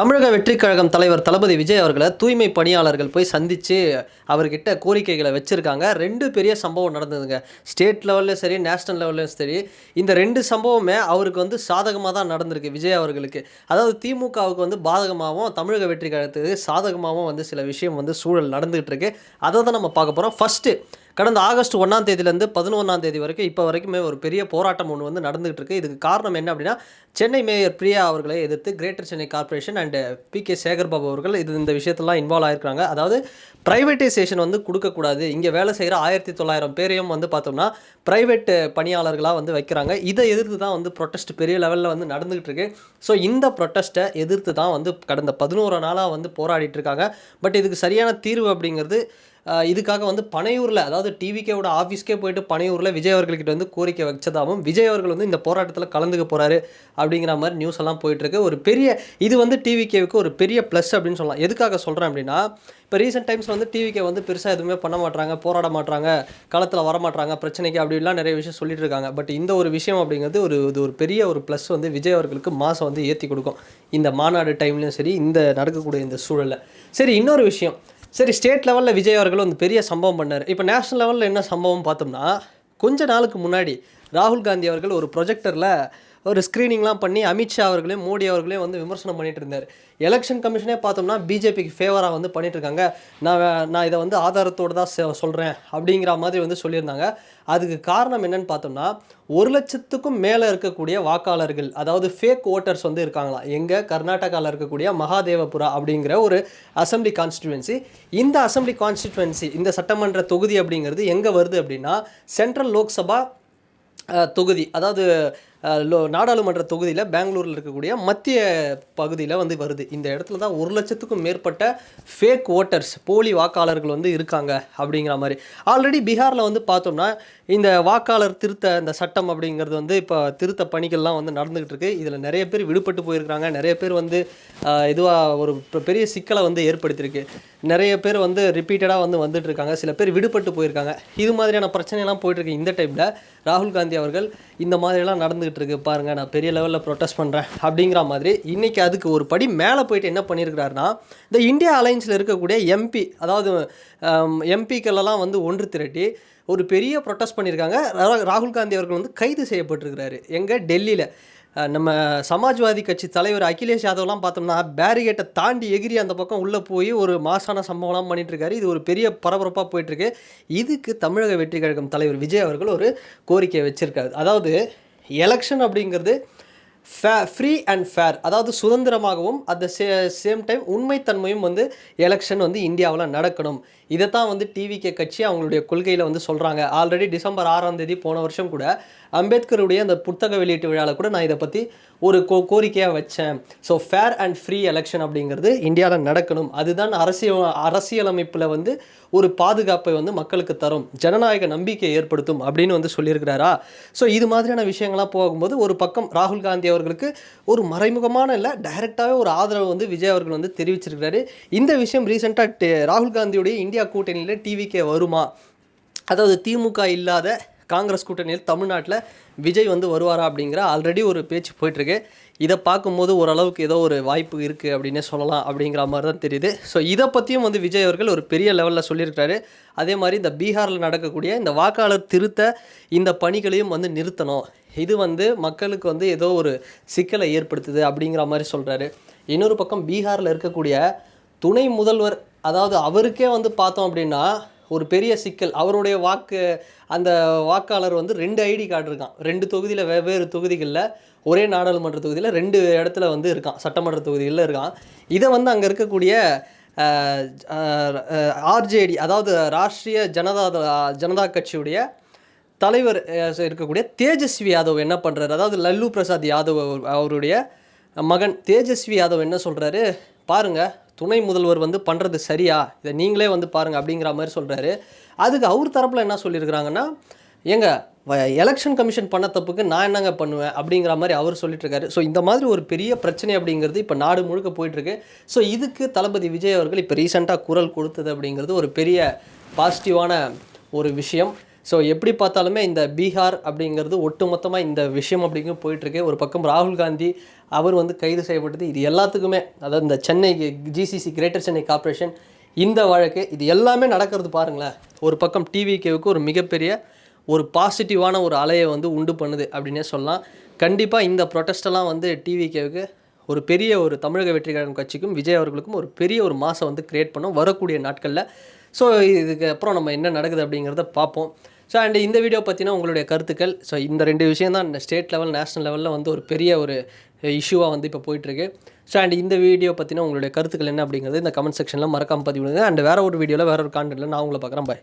தமிழக வெற்றிக் கழகம் தலைவர் தளபதி விஜய் அவர்களை தூய்மை பணியாளர்கள் போய் சந்தித்து அவர்கிட்ட கோரிக்கைகளை வச்சுருக்காங்க. ரெண்டு பெரிய சம்பவம் நடந்ததுங்க. ஸ்டேட் லெவல்லையும் சரி நேஷ்னல் லெவல்லையும் சரி இந்த ரெண்டு சம்பவமே அவருக்கு வந்து சாதகமாக தான் நடந்திருக்கு விஜய் அவர்களுக்கு. அதாவது திமுகவுக்கு வந்து பாதகமாகவும் தமிழக வெற்றி கழகத்துக்கு சாதகமாகவும் வந்து சில விஷயம் வந்து சூழல் நடந்துகிட்டு இருக்கு. அதை தான் நம்ம பார்க்க போகிறோம் ஃபஸ்ட்டு கடந்த ஆகஸ்ட் ஒன்றாம் தேதியிலேருந்து பதினொன்றாம் தேதி வரைக்கும் இப்போ வரைக்குமே ஒரு பெரிய போராட்டம் ஒன்று வந்து நடந்துகிட்டு இருக்கு. இதுக்கு காரணம் என்ன அப்படின்னா சென்னை மேயர் பிரியா அவர்களை எதிர்த்து greater Chennai corporation and P K Sekarbabu அவர்கள் இது இந்த விஷயத்தெல்லாம் இன்வால்வ் ஆயிருக்காங்க. அதாவது ப்ரைவேட்டைசேஷன் வந்து கொடுக்கக்கூடாது. இங்கே வேலை செய்கிற ஆயிரத்தி தொள்ளாயிரம் பேரையும் வந்து பார்த்தோம்னா ப்ரைவேட் பணியாளர்களாக வந்து வைக்கிறாங்க. இதை எதிர்த்து தான் வந்து ப்ரொட்டஸ்ட் பெரிய லெவலில் வந்து நடந்துகிட்டு இருக்கு. ஸோ இந்த ப்ரொட்டஸ்ட்டை எதிர்த்து தான் வந்து கடந்த பதினோரு நாளாக வந்து போராடிட்டு இருக்காங்க. பட் இதுக்கு சரியான தீர்வு அப்படிங்கிறது இதுக்காக வந்து பனையூரில் அதாவது டிவிகேவோட ஆஃபீஸ்க்கே போயிட்டு பனையூரில் விஜய் அவர்கள்கிட்ட வந்து கோரிக்கை வச்சதாகவும் விஜய் அவர்கள் வந்து இந்த போராட்டத்தில் கலந்துக்க போகிறாரு அப்படிங்கிற மாதிரி நியூஸ் எல்லாம் போயிட்டுருக்கு. ஒரு பெரிய இது வந்து டிவிகேவுக்கு ஒரு பெரிய ப்ளஸ் அப்படின்னு சொல்லலாம். எதுக்காக சொல்கிறேன் அப்படின்னா இப்போ ரீசெண்ட் டைம்ஸ் வந்து டிவிக்கே வந்து பெருசாக எதுவுமே பண்ண மாட்டாங்க போராட மாட்டாங்க களத்தில் வர மாட்டாங்க பிரச்சனைக்கு அப்படிலாம் நிறைய விஷயம் சொல்லிட்டு இருக்காங்க. பட் இந்த ஒரு விஷயம் அப்படிங்கிறது ஒரு இது ஒரு பெரிய ஒரு ப்ளஸ் வந்து விஜய் அவர்களுக்கு மாதம் வந்து ஏற்றி கொடுக்கும். இந்த மாநாடு டைம்லையும் சரி இந்த நடக்கக்கூடிய இந்த சூழலில். சரி இன்னொரு விஷயம். சரி ஸ்டேட் லெவலில் விஜய் அவர்கள் வந்து பெரிய சம்பவம் பண்ணார். இப்போ நேஷனல் லெவலில் என்ன சம்பவம் பார்த்தோம்னா கொஞ்ச நாளுக்கு முன்னாடி ராகுல் காந்தி அவர்கள் ஒரு ப்ரொஜெக்டரில் ஒரு ஸ்க்ரீனிங்லாம் பண்ணி அமித்ஷா அவர்களையும் மோடி அவர்களையும் வந்து விமர்சனம் பண்ணிட்டு இருந்தார். எலெக்ஷன் கமிஷனே பார்த்தோம்னா பிஜேபிக்கு ஃபேவராக வந்து பண்ணிட்டு இருக்காங்க நான் நான் இதை வந்து ஆதாரத்தோடு தான் சொல்கிறேன் அப்படிங்கிற மாதிரி வந்து சொல்லியிருந்தாங்க. அதுக்கு காரணம் என்னன்னு பார்த்தோம்னா ஒரு லட்சத்துக்கும் மேலே இருக்கக்கூடிய வாக்காளர்கள் அதாவது ஃபேக் ஓட்டர்ஸ் வந்து இருக்காங்களாம். எங்கே? கர்நாடகாவில் இருக்கக்கூடிய மகாதேவபுரா அப்படிங்கிற ஒரு அசம்பிளி கான்ஸ்டிடுவன்சி இந்த அசம்பிளி கான்ஸ்டிடுவன்சி இந்த சட்டமன்ற தொகுதி அப்படிங்கிறது எங்கே வருது அப்படின்னா சென்ட்ரல் லோக்சபா தொகுதி அதாவது நாடாளுமன்ற தொகுதியில் பெங்களூரில் இருக்கக்கூடிய மத்திய பகுதியில் வந்து வருது. இந்த இடத்துல தான் ஒரு லட்சத்துக்கும் மேற்பட்ட ஃபேக் ஓட்டர்ஸ் போலி வாக்காளர்கள் வந்து இருக்காங்க அப்படிங்கிற மாதிரி. ஆல்ரெடி பீகாரில் வந்து பார்த்தோம்னா இந்த வாக்காளர் திருத்த இந்த சட்டம் அப்படிங்கிறது வந்து இப்போ திருத்த பணிகள்லாம் வந்து நடந்துகிட்டு இருக்கு. இதில் நிறைய பேர் விடுபட்டு போயிருக்காங்க. நிறைய பேர் வந்து இதுவாக ஒரு பெரிய சிக்கலை வந்து ஏற்படுத்தியிருக்கு. நிறைய பேர் வந்து ரிப்பீட்டடாக வந்து வந்துட்டு இருக்காங்க. சில பேர் விடுபட்டு போயிருக்காங்க. இது மாதிரியான பிரச்சனைலாம் போயிட்டுருக்கு இந்த டைமில் ராகுல் காந்தி அவர்கள் இந்த மாதிரிலாம் நடந்துகிட்டு இருக்கு பாருங்க நான் பெரிய லெவலில் ப்ரொட்டஸ்ட் பண்ணுறேன் அப்படிங்கிற மாதிரி இன்றைக்கி அதுக்கு ஒரு படி மேலே போயிட்டு என்ன பண்ணியிருக்கிறாருன்னா இந்த இந்தியா அலைன்ஸில் இருக்கக்கூடிய எம்பி அதாவது எம்பிக்களெல்லாம் வந்து ஒன்று திரட்டி ஒரு பெரிய ப்ரொட்டஸ்ட் பண்ணியிருக்காங்க ராகுல் காந்தி அவர்கள் வந்து கைது செய்யப்பட்டிருக்கிறாரு. எங்கே? டெல்லியில். நம்ம சமாஜ்வாதி கட்சி தலைவர் அகிலேஷ் யாதவ்லாம் பார்த்தோம்னா பேரிகேட்டை தாண்டி எகிரி அந்த பக்கம் உள்ளே போய் ஒரு மாசான சம்பவம்லாம் பண்ணிட்டு இது ஒரு பெரிய பரபரப்பாக போயிட்டுருக்கு. இதுக்கு தமிழக வெற்றி கழகம் தலைவர் விஜய் அவர்கள் ஒரு கோரிக்கை வச்சுருக்காரு. அதாவது எலெக்ஷன் அப்படிங்கிறது ஃபே ஃப்ரீ அண்ட் ஃபேர் அதாவது சுதந்திரமாகவும் at the sa same time உண்மைத்தன்மையும் வந்து எலெக்ஷன் வந்து இந்தியாவில் நடக்கணும். இதைத்தான் வந்து டிவிகே கட்சி அவங்களுடைய கொள்கையில் வந்து சொல்கிறாங்க ஆல்ரெடி டிசம்பர் ஆறாம் தேதி போன வருஷம் கூட அம்பேத்கருடைய அந்த புத்தக வெளியீட்டு விழாவில் கூட நான் இதை பற்றி ஒரு கோ கோரிக்கையாக வச்சேன். So fair and free election அப்படிங்கிறது இந்தியாவில் நடக்கணும். அதுதான் அரசியல் அரசியலமைப்பில் வந்து ஒரு பாதுகாப்பை வந்து மக்களுக்கு தரும். ஜனநாயக நம்பிக்கையை ஏற்படுத்தும் அப்படின்னு வந்து சொல்லியிருக்கிறாரா? ஸோ இது மாதிரியான விஷயங்கள்லாம் போகும்போது ஒரு பக்கம் ராகுல் காந்தி அவர்களுக்கு ஒரு மறைமுகமான இல்லை டைரெக்டாகவே ஒரு ஆதரவு வந்து விஜய் அவர்கள் வந்து தெரிவிச்சிருக்கிறாரு. இந்த விஷயம் ரீசெண்டாக ராகுல் காந்தியுடைய இந்தியா கூட்டணியில் டிவிக்கே வருமா? அதாவது திமுக இல்லாத காங்கிரஸ் கூட்டணியில் தமிழ்நாட்டில் விஜய் வந்து வருவாரா அப்படிங்கிற ஆல்ரெடி ஒரு பேச்சு போயிட்டுருக்கு. இதை பார்க்கும்போது ஓரளவுக்கு ஏதோ ஒரு வாய்ப்பு இருக்குது அப்படின்னே சொல்லலாம் அப்படிங்கிற மாதிரி தான் தெரியுது. ஸோ இதை பற்றியும் வந்து விஜய் அவர்கள் ஒரு பெரிய லெவலில் சொல்லியிருக்காரு அதே மாதிரி இந்த பீகாரில் நடக்கக்கூடிய இந்த வாக்காளர் திருத்த இந்த பணிகளையும் வந்து நிறுத்தணும். இது வந்து மக்களுக்கு வந்து ஏதோ ஒரு சிக்கலை ஏற்படுத்துது அப்படிங்கிற மாதிரி சொல்கிறாரு இன்னொரு பக்கம் பீகாரில் இருக்கக்கூடிய துணை முதல்வர் அதாவது அவருக்கே வந்து பார்த்தோம் அப்படின்னா ஒரு பெரிய சிக்கல். அவருடைய வாக்கு அந்த வாக்காளர் வந்து ரெண்டு ஐடி கார்டு இருக்கான். ரெண்டு தொகுதியில் வெவ்வேறு தொகுதிகளில் ஒரே நாடாளுமன்ற தொகுதியில் ரெண்டு இடத்துல வந்து இருக்கான். சட்டமன்ற தொகுதிகளில் இருக்கான். இதை வந்து அங்கே இருக்கக்கூடிய ஆர்ஜேடி அதாவது ராஷ்ட்ரிய ஜனதா ஜனதா கட்சியுடைய தலைவர் இருக்கக்கூடிய தேஜஸ்வி யாதவ் என்ன பண்ணுறாரு அதாவது லல்லு பிரசாத் யாதவ் அவருடைய மகன் தேஜஸ்வி யாதவ் என்ன சொல்கிறாரு பாருங்கள் துணை முதல்வர் வந்து பண்ணுறது சரியா? இதை நீங்களே வந்து பாருங்கள் அப்படிங்கிற மாதிரி சொல்கிறாரு அதுக்கு அவர் தரப்பில் என்ன சொல்லியிருக்கிறாங்கன்னா ஏங்க எலெக்ஷன் கமிஷன் பண்ண தப்புக்கு நான் என்னங்க பண்ணுவேன் அப்படிங்கிற மாதிரி அவர் சொல்லிட்டுருக்காரு. ஸோ இந்த மாதிரி ஒரு பெரிய பிரச்சனை அப்படிங்கிறது இப்போ நாடு முழுக்க போயிட்டுருக்கு. ஸோ இதுக்கு தளபதி விஜய் அவர்கள் இப்போ ரீசெண்டாக குரல் கொடுத்தது அப்படிங்கிறது ஒரு பெரிய பாசிட்டிவான ஒரு விஷயம். ஸோ எப்படி பார்த்தாலுமே இந்த பீகார் அப்படிங்கிறது ஒட்டுமொத்தமாக இந்த விஷயம் அப்படிங்கும் போயிட்டுருக்கு. ஒரு பக்கம் ராகுல் காந்தி அவர் வந்து கைது செய்யப்பட்டது. இது எல்லாத்துக்குமே அதாவது இந்த Chennai GCC greater Chennai corporation இந்த வழக்கு இது எல்லாமே நடக்கிறது பாருங்களேன். ஒரு பக்கம் டிவிகேவுக்கு ஒரு மிகப்பெரிய ஒரு பாசிட்டிவான ஒரு அலையை வந்து உண்டு பண்ணுது அப்படின்னே சொல்லலாம். கண்டிப்பாக இந்த ப்ரொட்டஸ்டெல்லாம் வந்து டிவிகேவுக்கு ஒரு பெரிய ஒரு தமிழக வெற்றிகரன் கட்சிக்கும் விஜய் அவர்களுக்கும் ஒரு பெரிய ஒரு மாதம் வந்து கிரியேட் பண்ணும். வரக்கூடிய நாட்களில் ஸோ இதுக்கு அப்புறம் நம்ம என்ன நடக்குது அப்படிங்கிறத பார்ப்போம். ஸோ அண்ட் இந்த வீடியோ பார்த்தீங்கன்னா உங்களுடைய கருத்துக்கள். ஸோ இந்த ரெண்டு விஷயம் தான் ஸ்டேட் லெவல் நேஷனல் லெவலில் வந்து ஒரு பெரிய ஒரு இஷ்யூவாக வந்து இப்போ போயிட்டுருக்கு. ஸோ அண்ட் இந்த வீடியோ பற்றின உங்களுடைய கருத்துக்கள் என்ன அப்படிங்கிறது இந்த கமெண்ட் செக்ஷனில் பதிவு பதிவிடுங்க. அண்ட் வேறு ஒரு வீடியோவில் வேறு ஒரு கான்டென்ட்டில் நான் உங்களை பார்க்குறேன். பாய்